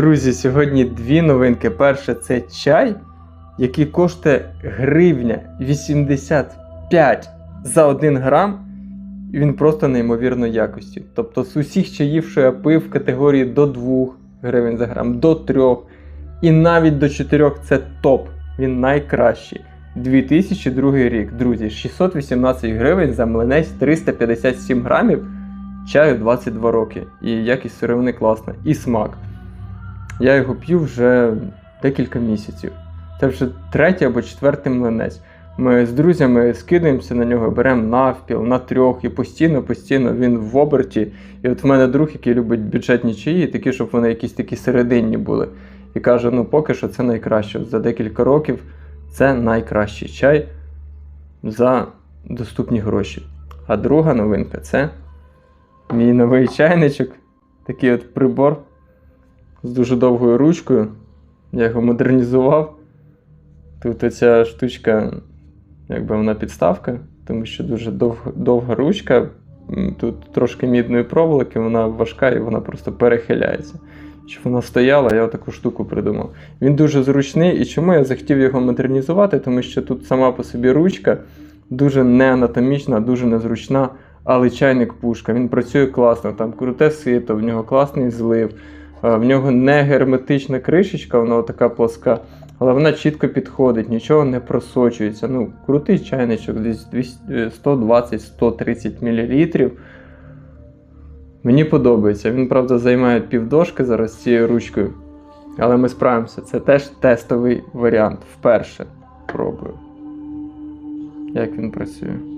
Друзі, сьогодні дві новинки. Перше це чай, який коштує гривня 85 за 1 грам. І він просто неймовірної якості. Тобто з усіх чаїв, що я пив в категорії до 2 гривень за грам, до 3 і навіть до 4 це топ. Він найкращий. 2002 рік, друзі, 618 гривень за млинець 357 грамів. Чаю 22 роки. І якість сировини класна, і смак. Я його п'ю вже декілька місяців. Це вже третій або четвертий млинець. Ми з друзями скидаємося на нього, беремо навпіл, на трьох, і постійно-постійно він в оберті. І от в мене друг, який любить бюджетні чаї, такі, щоб вони якісь такі серединні були. І каже: ну поки що це найкраще. За декілька років це найкращий чай за доступні гроші. А друга новинка це мій новий чайничок. Такий от прибор з дуже довгою ручкою. Я його модернізував. Тут оця штучка, якби вона підставка, тому що дуже дов, довга ручка. Тут трошки мідної проволоки, вона важка і вона просто перехиляється. Щоб вона стояла, я таку штуку придумав. Він дуже зручний, і чому я захотів його модернізувати? Тому що тут сама по собі ручка дуже неанатомічна, дуже незручна, але чайник пушка. Він працює класно, там круте сито, в нього класний злив. Е, В нього не герметична кришечка, вона така плоска, але вона чітко підходить, нічого не просочується. Ну, крутий чайничок, десь 120-130 мл. Мені подобається. Він, правда, займає півдошки зараз цією ручкою. Але ми справимося. Це теж тестовий варіант. Вперше пробую. Як він працює.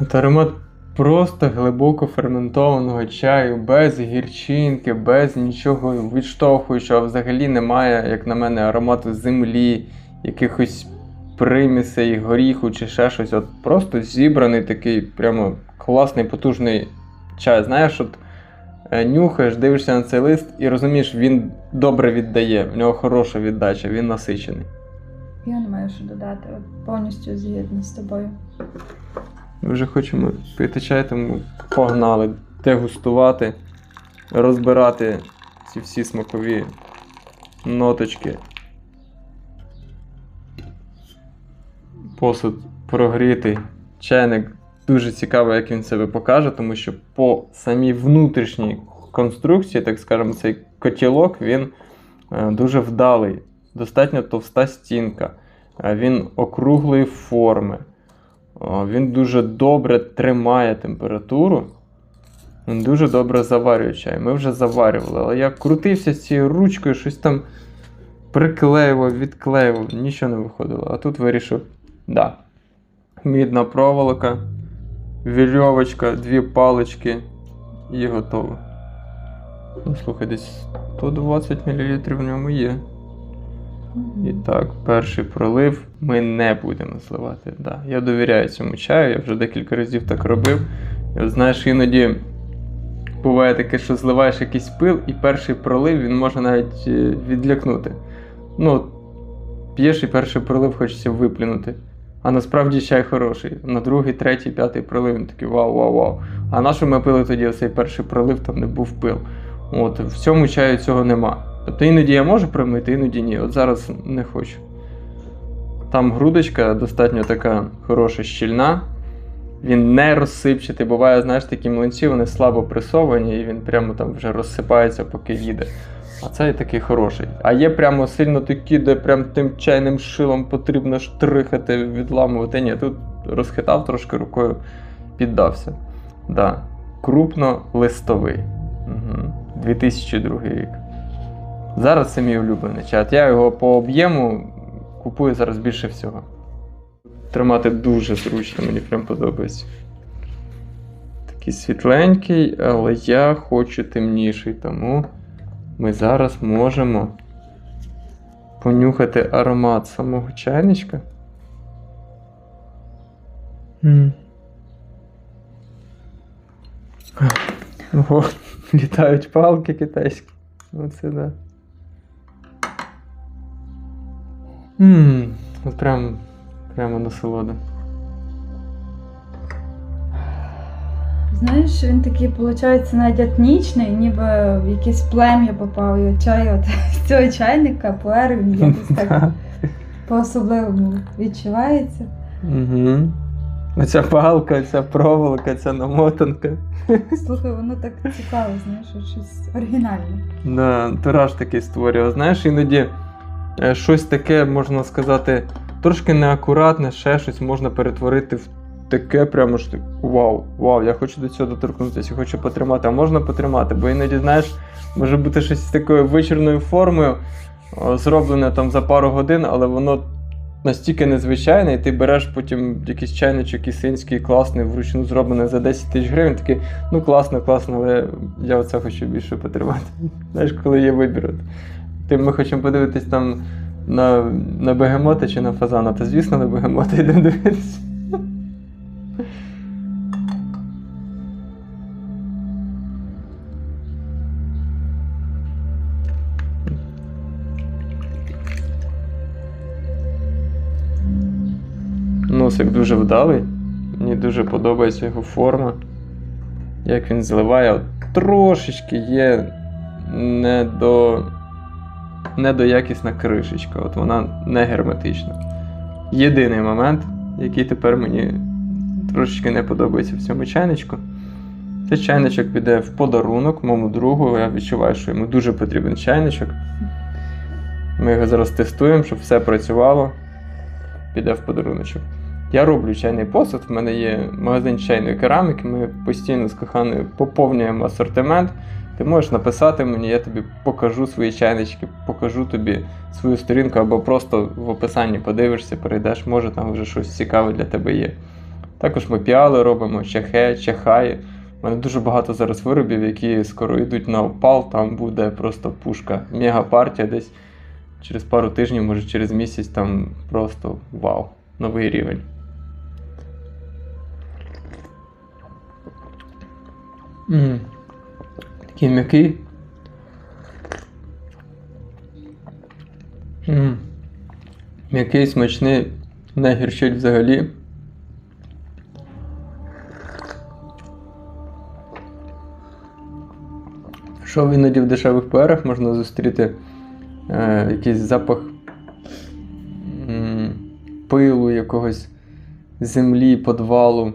От аромат просто глибоко ферментованого чаю, без гірчинки, без нічого відштовхуючого. Взагалі немає, як на мене, аромату землі, якихось примісей, горіху чи ще щось. От просто зібраний такий прямо класний, потужний чай. Знаєш, от е, нюхаєш, дивишся на цей лист і розумієш, він добре віддає, в нього хороша віддача, він насичений. Я не маю що додати, повністю згідна з тобою. Ми вже хочемо пити чай, тому погнали дегустувати, розбирати ці всі смакові ноточки. Посуд прогрітий. Чайник дуже цікаво, як він себе покаже, тому що по самій внутрішній конструкції, так скажемо, цей котілок, він е, дуже вдалий, достатньо товста стінка, він округлої форми. Він дуже добре тримає температуру. Він дуже добре заварює чай. Ми вже заварювали, але я крутився з цією ручкою, щось там приклеював, відклеював, нічого не виходило. А тут вирішив, да. Мідна проволока, вірьовочка, дві палички і готово. Ну, слухай, десь 120 мл в ньому є. І так, перший пролив ми не будемо зливати. Да. Я довіряю цьому чаю, я вже декілька разів так робив. І знаєш, іноді буває таке, що зливаєш якийсь пил, і перший пролив він може навіть е, відлякнути. Ну, п'єш і перший пролив хочеться виплюнути. А насправді чай хороший. На другий, третій, п'ятий пролив він такий вау-вау-вау. А на що ми пили тоді оцей перший пролив, там не був пил. От, в цьому чаю цього нема. Тобто іноді я можу промити, іноді ні. От зараз не хочу. Там грудочка достатньо така хороша, щільна. Він не розсипчатий. Буває, знаєш, такі млинці, вони слабо пресовані, і він прямо там вже розсипається, поки їде. А цей такий хороший. А є прямо сильно такі, де прям тим чайним шилом потрібно штрихати, відламувати. Ні, тут розхитав трошки рукою, піддався. Да. Крупнолистовий. Угу. 2002 рік. Зараз це мій улюблений чат. Я його по об'єму купую зараз більше всього. Тримати дуже зручно, мені прям подобається. Такий світленький, але я хочу темніший, тому ми зараз можемо понюхати аромат самого чайничка. М. Ого, літають палки китайські. Оце да. Ммм, от прям, прямо насолода. Знаєш, він такий, виходить, навіть етнічний, ніби в якесь плем'я попав. І чай от з цього чайника пуер, він якось так по-особливому відчувається. Угу. Оця палка, ця проволока, ця намотанка. Слухай, воно так цікаво, знаєш, щось оригінальне. Да, антураж такий створював. Знаєш, іноді щось таке, можна сказати, трошки неакуратне, ще щось можна перетворити в таке прямо ж вау, вау, я хочу до цього доторкнутися, хочу потримати, а можна потримати, бо іноді, знаєш, може бути щось такою вичерною формою, зроблене там за пару годин, але воно настільки незвичайне, і ти береш потім якийсь чайничок ісинський, класний, вручну зроблений за 10 тисяч гривень, такий, ну класно, класно, але я оце хочу більше потримати. Знаєш, коли є вибір. От. Ти ми хочемо подивитись там на, на бегемота чи на фазана, то звісно на бегемота йдемо дивитися. Носик дуже вдалий. Мені дуже подобається його форма. Як він зливає, трошечки є недо... недоякісна кришечка. От вона не герметична. Єдиний момент, який тепер мені трошечки не подобається в цьому чайничку. Цей чайничок піде в подарунок моєму другу. Я відчуваю, що йому дуже потрібен чайничок. Ми його зараз тестуємо, щоб все працювало. Піде в подаруночок. Я роблю чайний посуд, в мене є магазин чайної кераміки, ми постійно з коханою поповнюємо асортимент. Ти можеш написати мені, я тобі покажу свої чайнички, покажу тобі свою сторінку, або просто в описанні подивишся, перейдеш, може там вже щось цікаве для тебе є. Також ми піали робимо, чахе, чахаї. У мене дуже багато зараз виробів, які скоро йдуть на опал, там буде просто пушка. Мега партія десь через пару тижнів, може через місяць, там просто вау, новий рівень. М. Такий м'який. М'який, смачний, не гірчить взагалі. Що іноді в дешевих пуерах можна зустріти е, якийсь запах м, пилу, якогось землі, подвалу.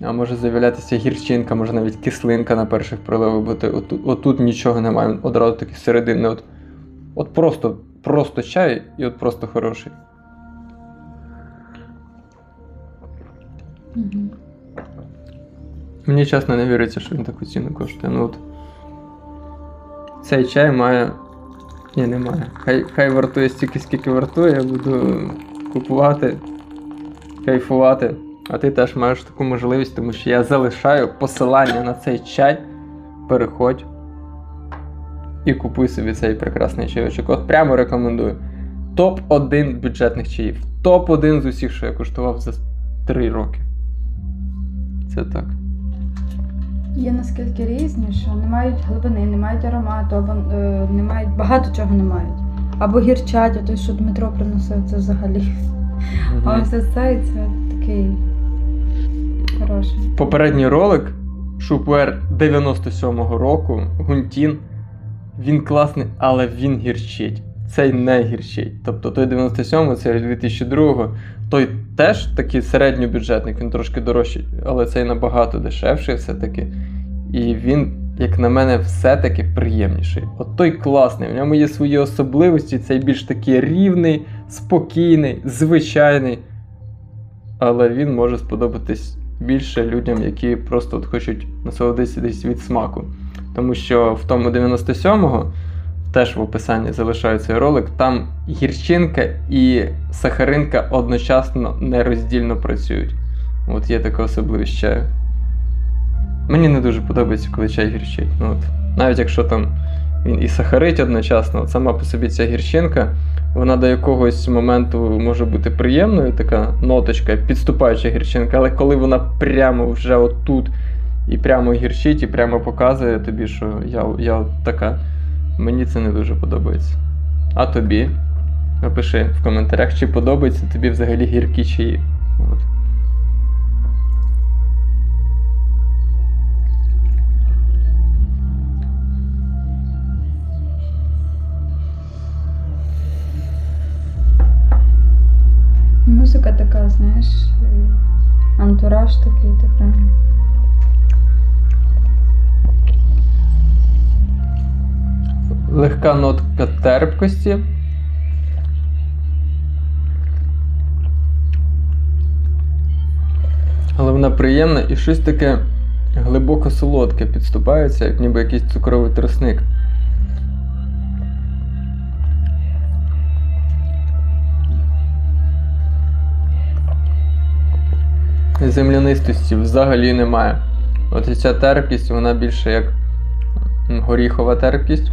А може з'являтися гірчинка, може навіть кислинка на перших проливах бути. Отут, отут нічого немає, одразу такий серединний. От, от просто, просто чай і от просто хороший. Угу. Мені чесно не віриться, що він таку ціну коштує. Ну от. Цей чай має. Ні, не має. Хай, хай вартує стільки, скільки вартує, я буду купувати, кайфувати. А ти теж маєш таку можливість, тому що я залишаю посилання на цей чай. Переходь і купуй собі цей прекрасний чайочок. От прямо рекомендую. Топ-1 бюджетних чаїв. Топ-1 з усіх, що я куштував за 3 роки. Це так. Є наскільки різні, що не мають глибини, не мають аромату, або е, не мають багато чого не мають. Або гірчать, а той, що Дмитро приносив, це взагалі. А ось цей це такий хороший. Попередній ролик Шупер 97-го року, Гунтін. Він класний, але він гірчить. цей не гірчить. Тобто той 97 це 2002-го, той теж такий середньобюджетник, він трошки дорожчий, але цей набагато дешевший все-таки. І він, як на мене, все-таки приємніший. От той класний, в ньому є свої особливості, цей більш такий рівний, спокійний, звичайний. Але він може сподобатись більше людям, які просто от хочуть насолодитися десь від смаку. Тому що в тому 97-го, теж в описанні залишаю цей ролик, там гірчинка і сахаринка одночасно нероздільно працюють. От є така особливість чаю. Мені не дуже подобається, коли чай гірчить. Ну, от, навіть якщо там він і сахарить одночасно, от сама по собі ця гірчинка, вона до якогось моменту може бути приємною, така ноточка, підступаюча гірчинка, але коли вона прямо вже отут і прямо гірчить, і прямо показує тобі, що я, я така, мені це не дуже подобається. А тобі? Напиши в коментарях, чи подобається тобі взагалі гіркі чаї. От. Музика така, знаєш, е, антураж такий, прям. Легка нотка терпкості. Але вона приємна і щось таке глибоко солодке підступається, як ніби якийсь цукровий тросник. Землянистості взагалі немає. От ця терпкість, вона більше як горіхова терпкість.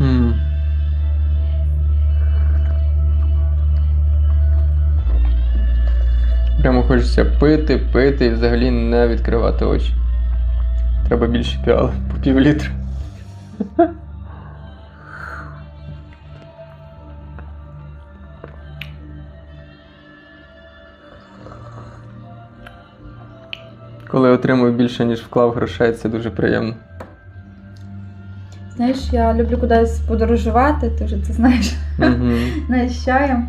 М. Прямо хочеться пити, пити і взагалі не відкривати очі. Треба більше піали по пів літра. Коли отримую більше, ніж вклав грошей, це дуже приємно. Знаєш, я люблю кудись подорожувати, ти вже це знаєш. Навіть з чаєм.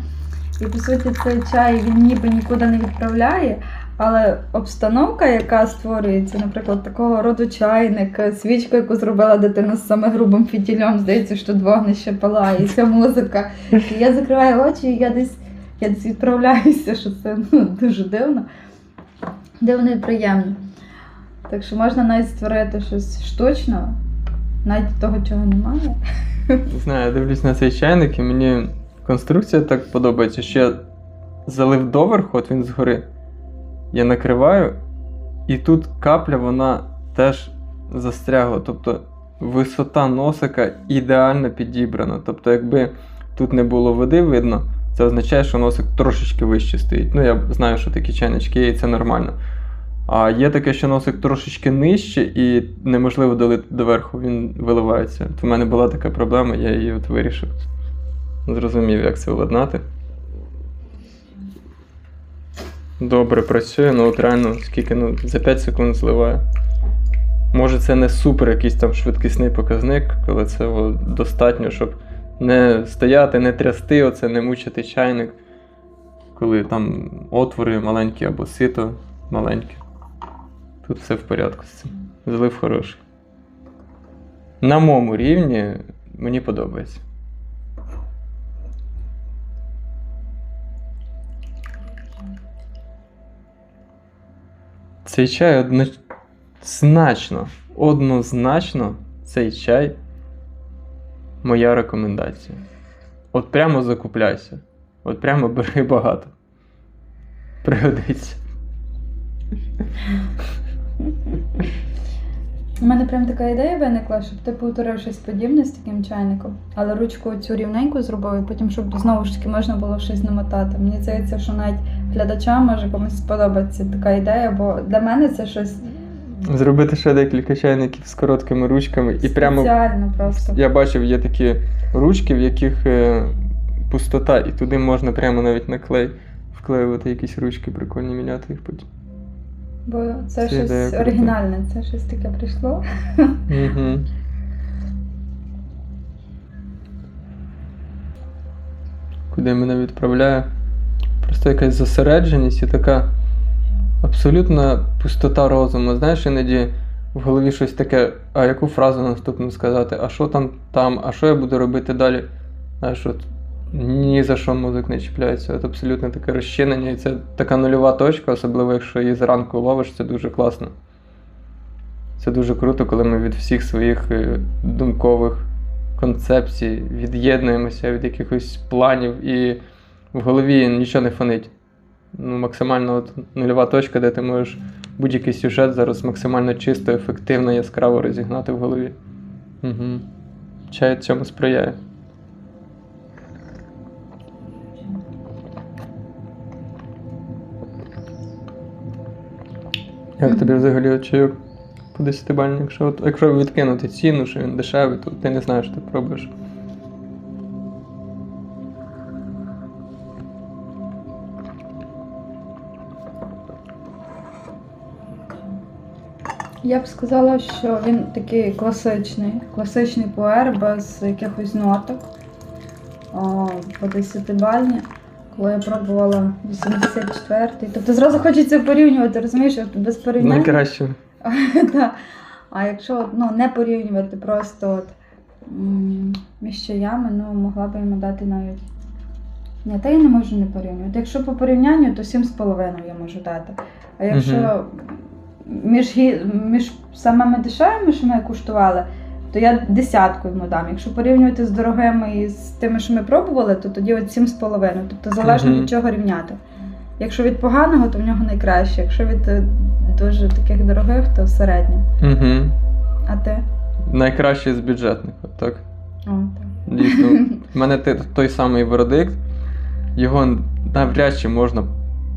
І по суті, цей чай він ніби нікуди не відправляє, але обстановка, яка створюється, наприклад, такого роду чайник, свічка, яку зробила дитина з саме грубим фітілем, здається, що вогнище палає, і ця музика. І я закриваю очі, і я десь, я десь відправляюся, що це ну, дуже дивно. Дивно і приємно. Так що можна навіть створити щось штучного, навіть того, чого немає. Не знаю, я дивлюсь на цей чайник і мені конструкція так подобається, що я залив доверху, от він згори. Я накриваю, і тут капля, вона теж застрягла. Тобто висота носика ідеально підібрана. Тобто, якби тут не було води видно, це означає, що носик трошечки вище стоїть. Ну, я знаю, що такі чайнички є, і це нормально. А є таке, що носик трошечки нижче і неможливо долити доверху, він виливається. От у мене була така проблема, я її от вирішив. Зрозумів, як це владнати. Добре працює, ну от реально, скільки, ну, за 5 секунд зливає. Може, це не супер якийсь там швидкісний показник, але це о, достатньо, щоб не стояти, не трясти, оце, не мучити чайник, коли там отвори маленькі або сито маленьке. Тут все в порядку з цим. Злив хороший. На моєму рівні мені подобається. Цей чай однозначно, однозначно цей чай моя рекомендація. От прямо закупляйся. От прямо бери багато. Пригодиться. У мене прям така ідея виникла, щоб ти повторив щось подібне з таким чайником, але ручку цю рівненьку зробив, і потім, щоб знову ж таки можна було щось намотати. Мені здається, що навіть глядачам може комусь сподобається така ідея, бо для мене це щось Зробити ще декілька чайників з короткими ручками і прямо. спеціально просто. Я бачив, є такі ручки, в яких е, пустота, і туди можна прямо навіть на клей вклеювати якісь ручки, прикольні міняти їх потім. Бо це, Це щось ідея оригінальне, це щось таке прийшло. Угу. Куди мене відправляє? Просто якась зосередженість і така абсолютна пустота розуму. Знаєш, іноді в голові щось таке, а яку фразу наступну сказати, а що там там, а що я буду робити далі? Знаєш, от ні за що мозок не чіпляється. От абсолютно таке розчинення, і це така нульова точка, особливо якщо її зранку ловиш, це дуже класно. Це дуже круто, коли ми від всіх своїх е, думкових концепцій від'єднуємося від якихось планів і в голові нічого не фонить. Ну, максимально от нульова точка, де ти можеш будь-який сюжет зараз максимально чисто, ефективно, яскраво розігнати в голові. Угу. Чай цьому сприяє. Як тобі взагалі чайок по 10 бальні, якщо, якщо відкинути ціну, що він дешевий, то ти не знаєш, що ти пробуєш. Я б сказала, що він такий класичний, класичний пуер без якихось ноток. О, по 10 бальні. Коли я пробувала 84-й. Тобто зразу хочеться порівнювати, розумієш, без порівняння. Найкраще. Да. А якщо ну, не порівнювати просто от, між чаями, ну могла б йому дати навіть. Ні, та я не можу не порівнювати. Якщо по порівнянню, то 7,5 я можу дати. А якщо між, між самими дешевими, що ми куштували, то я десятку йому дам. Якщо порівнювати з дорогими і з тими, що ми пробували, то тоді от 7,5. Тобто залежно від чого рівняти. Якщо від поганого, то в нього найкраще. Якщо від е, дуже таких дорогих, то середнє. Угу. А ти? Найкраще з бюджетних, так. О, так. Дійсно. В мене той самий вердикт, його навряд чи можна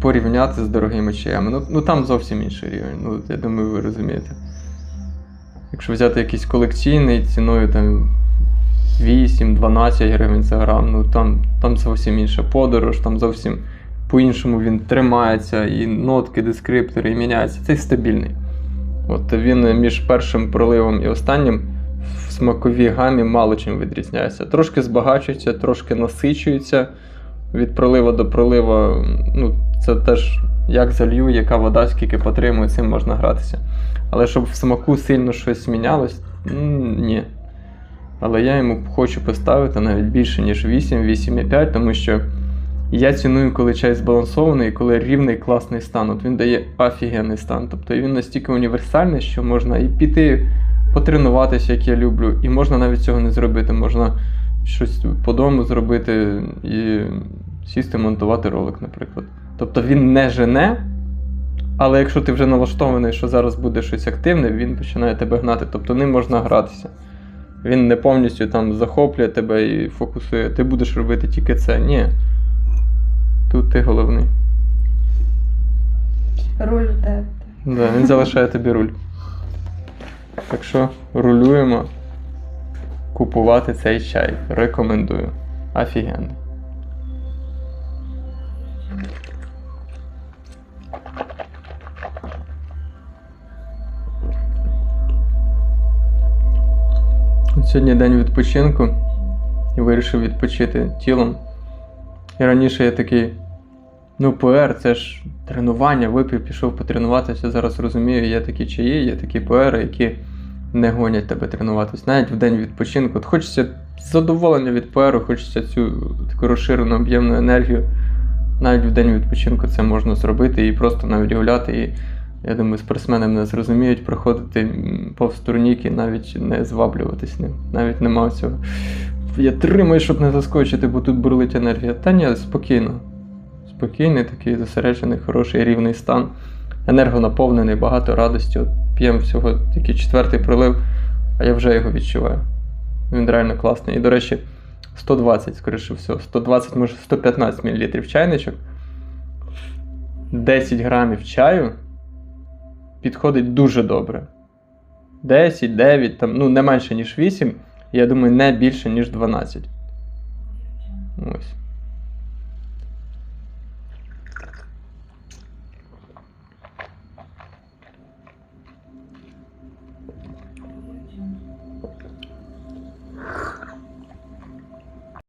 порівняти з дорогими чаями. Ну, ну там зовсім інший рівень. Ну, я думаю, ви розумієте. Якщо взяти якийсь колекційний ціною там 8-12 гривень за грам, ну там, там зовсім інша подорож, там зовсім по-іншому він тримається, і нотки, дескриптори, і міняється. Цей стабільний. От він між першим проливом і останнім в смаковій гамі мало чим відрізняється. Трошки збагачується, трошки насичується від пролива до пролива. Ну, це теж як залью, яка вода, скільки потримує, цим можна гратися. Але щоб в смаку сильно щось змінялось, ні. Але я йому хочу поставити навіть більше, ніж 8, 8,5, тому що я ціную, коли чай збалансований, коли рівний класний стан. От він дає офігенний стан. Тобто він настільки універсальний, що можна і піти потренуватися, як я люблю, і можна навіть цього не зробити. Можна щось по дому зробити і сісти монтувати ролик, наприклад. Тобто він не жене, але якщо ти вже налаштований, що зараз буде щось активне, він починає тебе гнати. Тобто ним можна гратися. Він не повністю там захоплює тебе і фокусує. Ти будеш робити тільки це. Ні. Тут ти головний. Руль у тебе. Да, він залишає тобі руль. Так що рулюємо купувати цей чай. Рекомендую. Офігенний. Сьогодні день відпочинку і вирішив відпочити тілом. І раніше я такий. Ну, ПР це ж тренування, випив, пішов потренуватися. Зараз розумію, є такі чаї, є такі ПР, які не гонять тебе тренуватися. Навіть в день відпочинку. От хочеться задоволення від ПРу, хочеться цю таку розширену об'ємну енергію. Навіть в день відпочинку це можна зробити і просто навіть гуляти. І я думаю, спортсмени мене зрозуміють, проходити повз турніки, навіть не зваблюватись ним. Навіть нема цього. Я тримаю, щоб не заскочити, бо тут бурлить енергія. Та ні, спокійно. Спокійний, такий зосереджений, хороший рівний стан. Енергонаповнений, багато радості. От п'ємо всього тільки четвертий прилив, а я вже його відчуваю. Він реально класний. І, до речі, 120, скоріше всього, 120, може 115 мл чайничок. 10 грамів чаю підходить дуже добре. 10, 9, там, ну не менше, ніж 8, я думаю, не більше, ніж 12. Ось.